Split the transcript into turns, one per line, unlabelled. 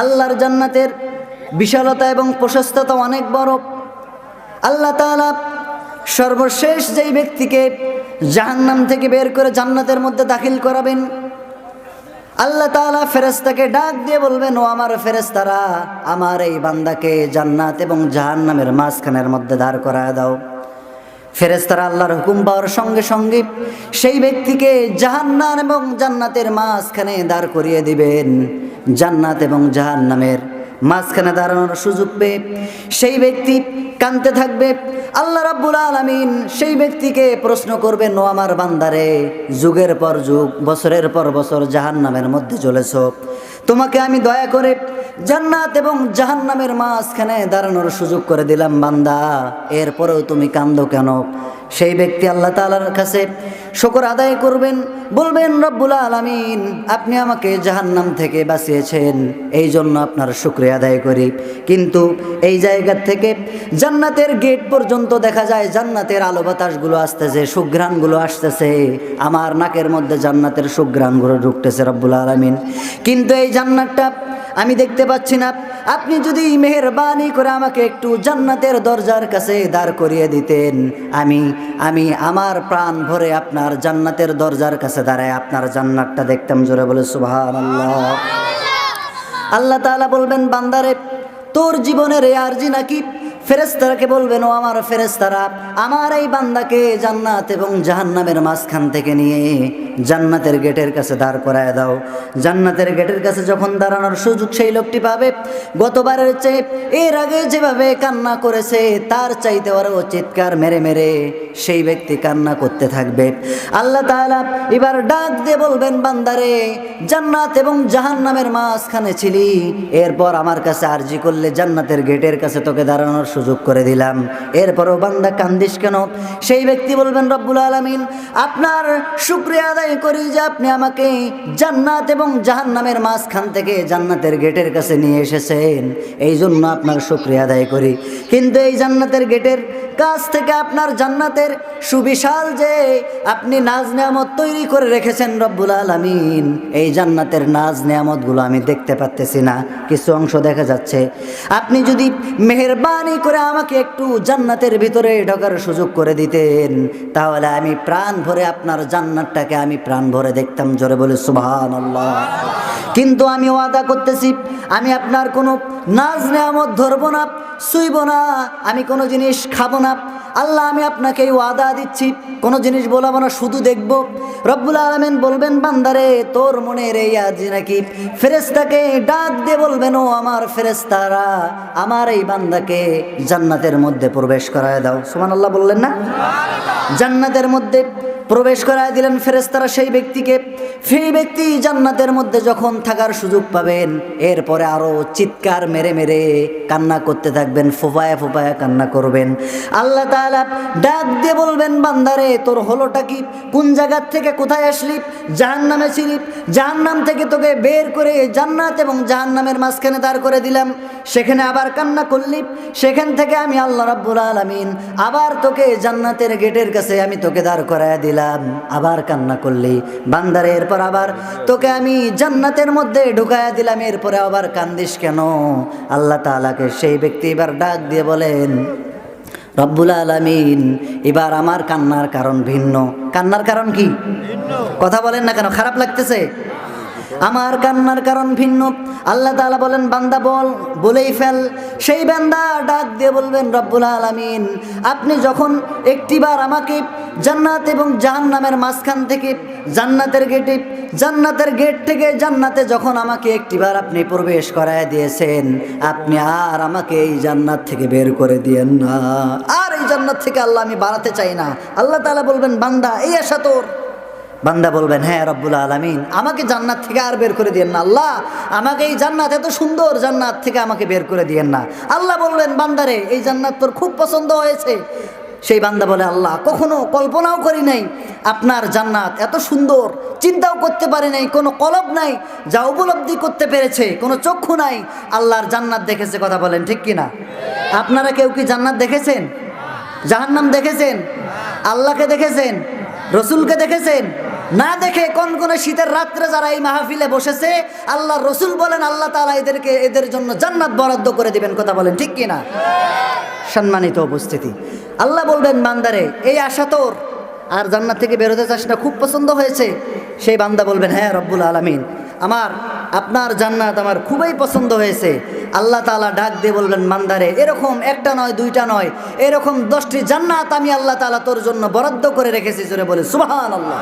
আল্লাহর জান্নাতের বিশালতা এবং প্রশস্ততা অনেক বড়। আল্লাহ তাআলা সর্বশেষ যেই ব্যক্তিকে জাহান্নাম থেকে বের করে জান্নাতের মধ্যে দাখিল করাবেন, আল্লাহ তাআলা ফেরেস্তাকে ডাক দিয়ে বলবেন, ও আমার ফেরেস্তারা আমার এই বান্দাকে জান্নাত এবং জাহান্নামের মাঝখানের মধ্যে দাঁড় করায় দাও। ফেরেস্তারা আল্লাহর হুকুম পাওয়ার সঙ্গে সঙ্গে সেই ব্যক্তিকে জাহান্নাম এবং জান্নাতের মাঝখানে দাঁড় করিয়ে দিবেন। জান্নাত এবং জাহান্নামের মাঝখানে দাঁড়ানোর সুযোগ পেয়ে সেই ব্যক্তি কানতে থাকবে। আল্লাহ রাব্বুল আলামিন সেই ব্যক্তিকে প্রশ্ন করবেন, ও আমার বান্দারে, যুগের পর যুগ, বছরের পর বছর জাহান্নামের মধ্যে চলেছ। তোমাকে আমি দয়া করে জান্নাত এবং জাহান্নামের মাঝখানে দাঁড়ানোর সুযোগ করে দিলাম, বান্দা। এরপরেও তুমি কান্দো কেন? সেই ব্যক্তি আল্লাহ তাআলার কাছে শকর আদায় করবেন, বলবেন, রব্বুল আলামিন, আপনি আমাকে জাহান্নাম থেকে বাঁচিয়েছেন এই জন্য আপনার শুক্রিয়া আদায় করি। কিন্তু এই জায়গার থেকে জান্নাতের গেট পর্যন্ত দেখা যায়, জান্নাতের আলো বাতাসগুলো আসতেছে, সুঘ্রাণগুলো আসতেছে। আমার নাকের মধ্যে জান্নাতের সুঘ্রাণগুলো ঢুকতেছে, রব্বুল আলামিন। কিন্তু এই জান্নাতটা আমি দেখতে পাচ্ছি না। আপনি যদি মেহরবানি করে আমাকে একটু জান্নাতের দরজার কাছে দাঁড় করিয়ে দিতেন আমি আমি আমার প্রাণ ভরে আপনার জান্নাতের দরজার কাছে দাঁড়ায় আপনার জান্নাতটা দেখতাম জোরে বলে সুভান আল্লাহ আল্লাহ তাআলা বলবেন বান্দারে তোর জীবনের এ আর্জি নাকি? ফেরেস্তারাকে বলবেন, ও আমার ফেরেস্তারা আমার এই বান্দাকে জান্নাত এবং জাহান্নামের মাঝখান থেকে নিয়ে জান্নাতের গেটের কাছে দাঁড় করায় দাও। জান্নাতের গেটের কাছে যখন দাঁড়ানোর সুযোগ সেই লোকটি পাবে। গতবারের চেয়ে এর আগে যেভাবে কান্না করেছে, তার চাইতে আরও চিৎকার মেরে মেরে সেই ব্যক্তি কান্না করতে থাকবে। আল্লাহ তাআলা এবার ডাক দিয়ে বলবেন, বান্দারে, জান্নাত এবং জাহান্নামের মাঝখানে ছিলি, এরপর আমার কাছে আরজি করলে জান্নাতের গেটের কাছে তোকে দাঁড়ানোর সুযোগ করে দিলাম। এরপরও বান্দা কান্দিস কেন? সেই ব্যক্তি বলবেন, রব্বুল আলামিন, আপনার শুক্রিয়া আদায় করি যে আপনি আমাকে জান্নাত এবং জাহান্নামের মাঝখান থেকে জান্নাতের গেটের কাছে নিয়ে এসেছেন। এই জন্য আপনার শুক্রিয়া আদায় করি। কিন্তু এই জান্নাতের গেটের কাছ থেকে আপনার জান্নাতের সুবিশাল যে আপনি নাজ নিয়ামত তৈরি করে রেখেছেন রব্বুল আলামিন, এই জান্নাতের নাজ নিয়ামতগুলো আমি দেখতে পাচ্তেছি না। কিছু অংশ দেখা যাচ্ছে। আপনি যদি মেহরবানি করে আমাকে একটু জান্নাতের ভিতরে ঢোকার সুযোগ করে দিতেন। তাহলে আমি প্রাণ ভরে আপনার জান্নাতটাকে আমি প্রাণ ভরে দেখতাম, জোরে বলে সুবহান আল্লাহ কিন্তু আমি ওয়াদা করতেছি, আমি আপনার কোনো নাজ নেয়ামত ধরবো না, শুইব না, আমি কোনো জিনিস খাব না আল্লাহ, আমি আপনাকে এই ওয়াদা দিচ্ছি, কোনো জিনিস বলাবো না, শুধু দেখব। রব্বুল আলমেন বলবেন, বান্দারে, তোর মনের এই আজ নাকি ফেরেস্তাকে ডাক দিয়ে বলবেন, ও আমার ফেরেস্তারা আমার এই বান্দাকে জান্নাতের মধ্যে প্রবেশ করায় দাও। সুমান আল্লাহ বললেন না? জান্নাতের মধ্যে প্রবেশ করায় দিলেন ফেরেস্তারা সেই ব্যক্তিকে। সেই ব্যক্তি জান্নাতের মধ্যে যখন থাকার সুযোগ পাবেন, এরপরে আরও চিৎকার মেরে মেরে কান্না করতে থাকবেন ফোপায়া ফোপায়া কান্না করবেন। আল্লাহ তাআলা ডাক দিয়ে বলবেন, বান্দারে, তোর হলোটা কি? কোন জায়গার থেকে কোথায় আসলি? জাহান্নামে ছিলি। জাহান্নাম থেকে তোকে বের করে জান্নাত এবং জাহান্নামের মাঝখানে দাঁড় করে দিলাম। সেখানে আবার কান্না করলি। সেখান থেকে আমি আল্লাহ রাব্বুল আলামিন আবার তোকে জান্নাতের গেটের কাছে আমি তোকে দাঁড় করায় দিলাম। আবার কান্না করলি। বান্দারে এরপর আবার তোকে আমি জান্নাতের মধ্যে ঢুকায়া দিলাম এরপরে আবার কান্দিস কেন? আল্লাহ তালাকে সেই ব্যক্তি এবার ডাক দিয়ে বলেন রব্বুল আলমিন এবার আমার কান্নার কারণ ভিন্ন। কান্নার কারণ কি? কথা বলেন না কেন? খারাপ লাগতেছে? আমার কান্নার কারণ ভিন্ন। আল্লাহ তাআলা বলেন, বান্দা বল, বলেই ফেল। সেই বান্দা ডাক দিয়ে বলবেন, রব্বুল আলামিন, আপনি যখন একটিবার আমাকে জান্নাত এবং জাহান্নামের মাঝখান থেকে জান্নাতের গেটে, জান্নাতের গেট থেকে জান্নাতে যখন আমাকে একটিবার আপনি প্রবেশ করায় দিয়েছেন, আপনি আর আমাকে এই জান্নাত থেকে বের করে দিয়েন না। আর এই জান্নাত থেকে আল্লাহ আমি বাড়াতে চাই না। আল্লাহ তাআলা বলবেন, বান্দা, এই আশা তোর। বান্দা বলবেন হ্যাঁ রব্বুল আলমিন, আমাকে জান্নাত থেকে আর বের করে দিয়েন না, আল্লাহ, আমাকে এই জান্নাত, এত সুন্দর জান্নাত থেকে আমাকে বের করে দিয়েন না। আল্লাহ বললেন বান্দারে এই জান্নাত তোর খুব পছন্দ হয়েছে। সেই বান্দা বলে, আল্লাহ, কখনো কল্পনাও করি নাই, আপনার জান্নাত এত সুন্দর, চিন্তাও করতে পারে নাই, কোনো কলব নাই, যা উপলব্ধি করতে পেরেছে, কোনো চক্ষু নাই, আল্লাহর জান্নাত দেখেছে কথা বলেন, ঠিক কিনা? আপনারা কেউ কি জান্নাত দেখেছেন? জাহান্নাম দেখেছেন? আল্লাহকে দেখেছেন? রসুলকে দেখেছেন? না দেখে কোন কোন শীতের রাত্রে যারা এই মাহফিলে বসেছে, আল্লাহ রসুল বলেন, আল্লাহ তালা এদেরকে, এদের জন্য জান্নাত বরাদ্দ করে দিবেন। কথা বলেন, ঠিক কিনা? সম্মানিত উপস্থিতি। আল্লাহ বলবেন, বান্দারে, এই আশা তোর, আর জান্নাত থেকে বেরোতে চাস খুব পছন্দ হয়েছে। সেই বান্দা বলবেন হ্যাঁ রব্বুল আলমিন। আমার আপনার জান্নাত আমার খুবই পছন্দ হয়েছে। আল্লাহ তালা ডাক দিয়ে বলবেন মান্দারে এরকম একটা নয়, দুইটা নয়। এরকম দশটি জান্নাত আমি আল্লাহ তালা তোর জন্য বরাদ্দ করে রেখেছি। জোরে বলে সুবাহান আল্লাহ